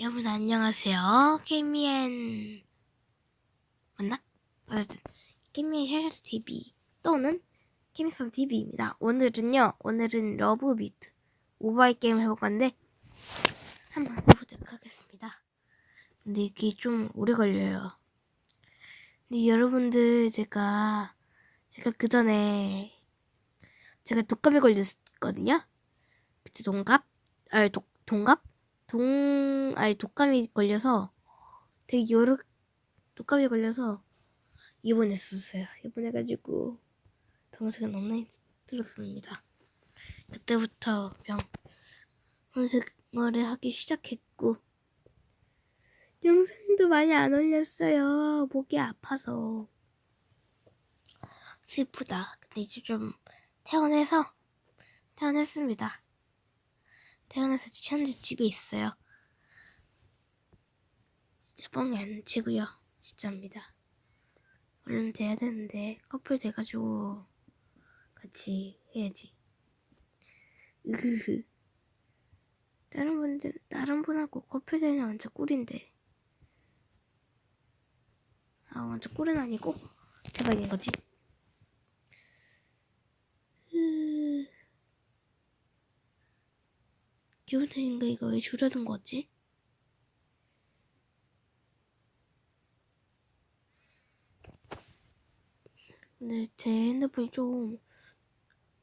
여러분 안녕하세요. 케미엔 맞나? 어쨌든 케미엔 샤샤트 TV 또는 케미성 TV입니다. 오늘은요. 오늘은 러브 비트 모바일 게임 해볼 건데 한번 해보도록 하겠습니다. 근데 이게 좀 오래 걸려요. 근데 여러분들 제가 제가 그 전에 제가 독감에 걸렸거든요. 그때 동갑 아니 독 동갑 동 아니 독감이 걸려서 되게 여러 독감이 걸려서 입원했었어요. 입원해가지고 병원생활 너무 힘들었습니다. 그때부터 병원생활을 하기 시작했고 영상도 많이 안 올렸어요. 목이 아파서 슬프다. 근데 이제 좀 퇴원해서 퇴원했습니다. 태어나서 현재 집에 있어요. 뻥이 안 치고요. 진짜입니다. 얼른 돼야 되는데 커플 돼가지고 같이 해야지. 으흐흐. 다른 분들 다른 분하고 커플 되면 완전 꿀인데. 아 완전 꿀은 아니고 대박인 거지. 으... 기분 탓인가 이거 왜 줄여둔 거지? 근데 제 핸드폰이 좀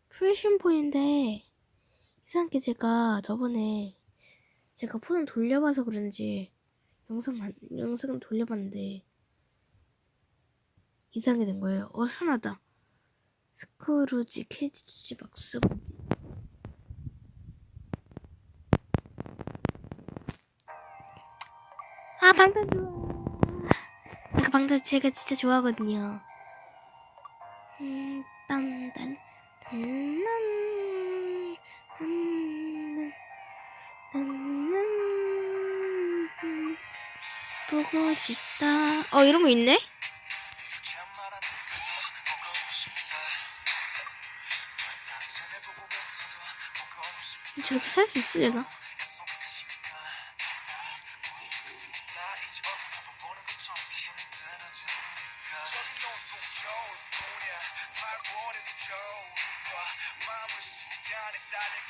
트레이션폰인데 이상하게 제가 저번에 제가 폰을 돌려봐서 그런지 영상 영상을 돌려봤는데 이상하게 된 거예요. 어수선하다. 스크루지 캐치 박스 아 방탄 좋아. 그 방탄 제가 진짜 좋아하거든요. 음, 딴 딴 딴난 보고 싶다. 어 이런 거 있네? 저렇게 살 수 있으려나?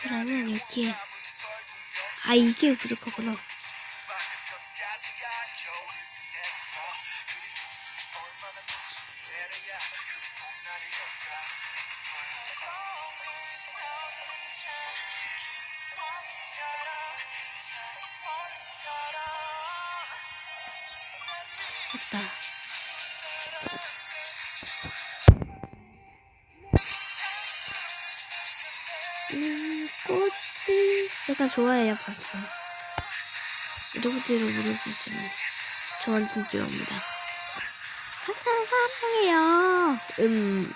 그러면 여기에 아 이게 부족하구나 됐다 제가 좋아해요, 벌써. 누구들을 모르겠지만, 저 완전 좋아합니다. 항상 사랑해요. 음.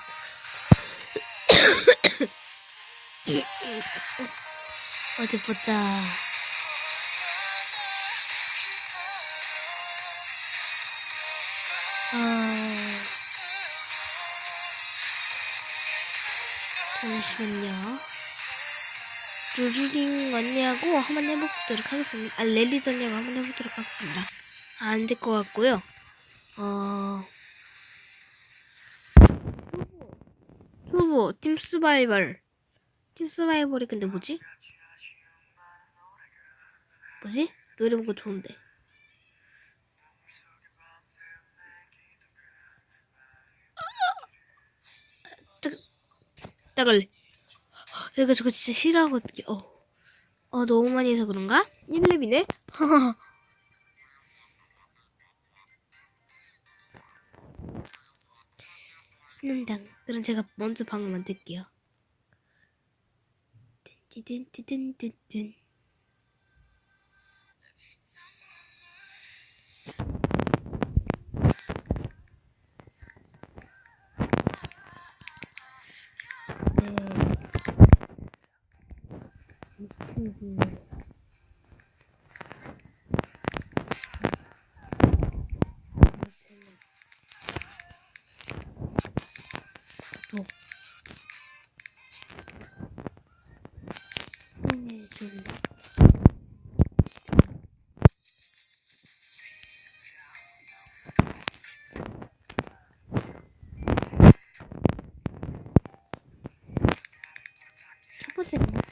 어디 보자. 어... 잠시만요. 루루링 언니하고 한번 해보도록 하겠습니다. 아, 랠리즈 언니하고 한번 해보도록 하겠습니다. 아, 안될 것 같고요. 어... 초보, 팀 스바이벌. 팀 스바이벌이 근데 뭐지? 뭐지? 노래 보고 좋은데. 잠깐, 나 내가 저거 진짜 싫어하거든요. 어, 어 너무 많이 해서 그런가? 1렙이네? 신는당. 그럼 제가 먼저 방을 만들게요. 뜬뜨뜬뜨뜬뜨 뭐니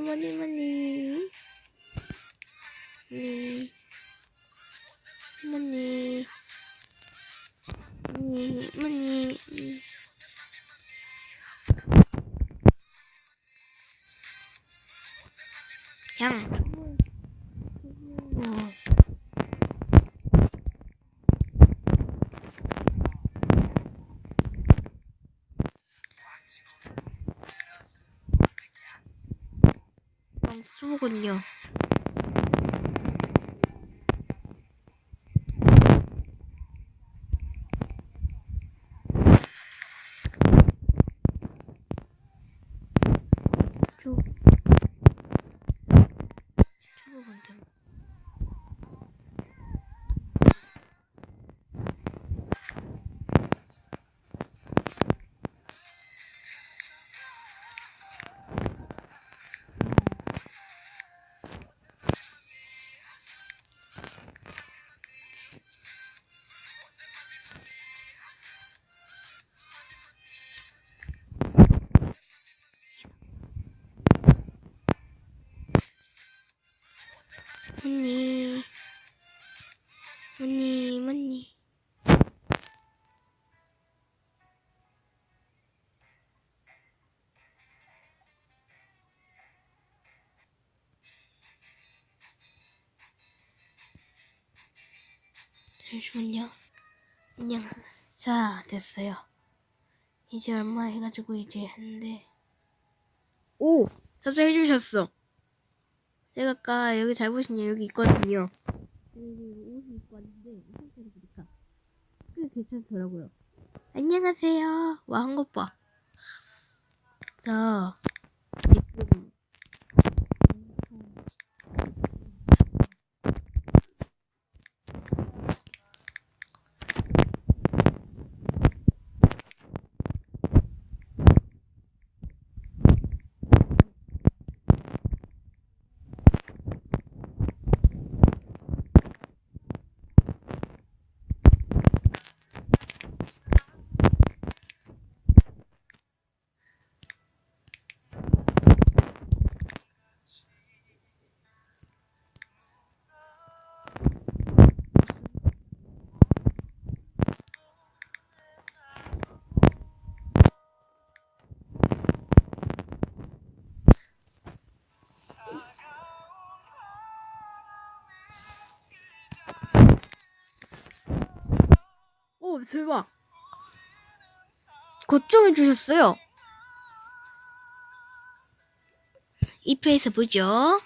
뭐니 뭐니 니 뭐니 잠시만요. 안녕. 자, 됐어요. 이제 얼마 해가지고 이제 했는데. 오! 섭섭해 주셨어. 제가 아까 여기 잘 보시냐 여기 있거든요. 여기 옷이 입고 왔는데 이 상태로 보니까 꽤 괜찮더라고요. 안녕하세요. 와 한 것 봐. 자 지금 오 대박. 걱정해 주셨어요. 2패에서 보죠.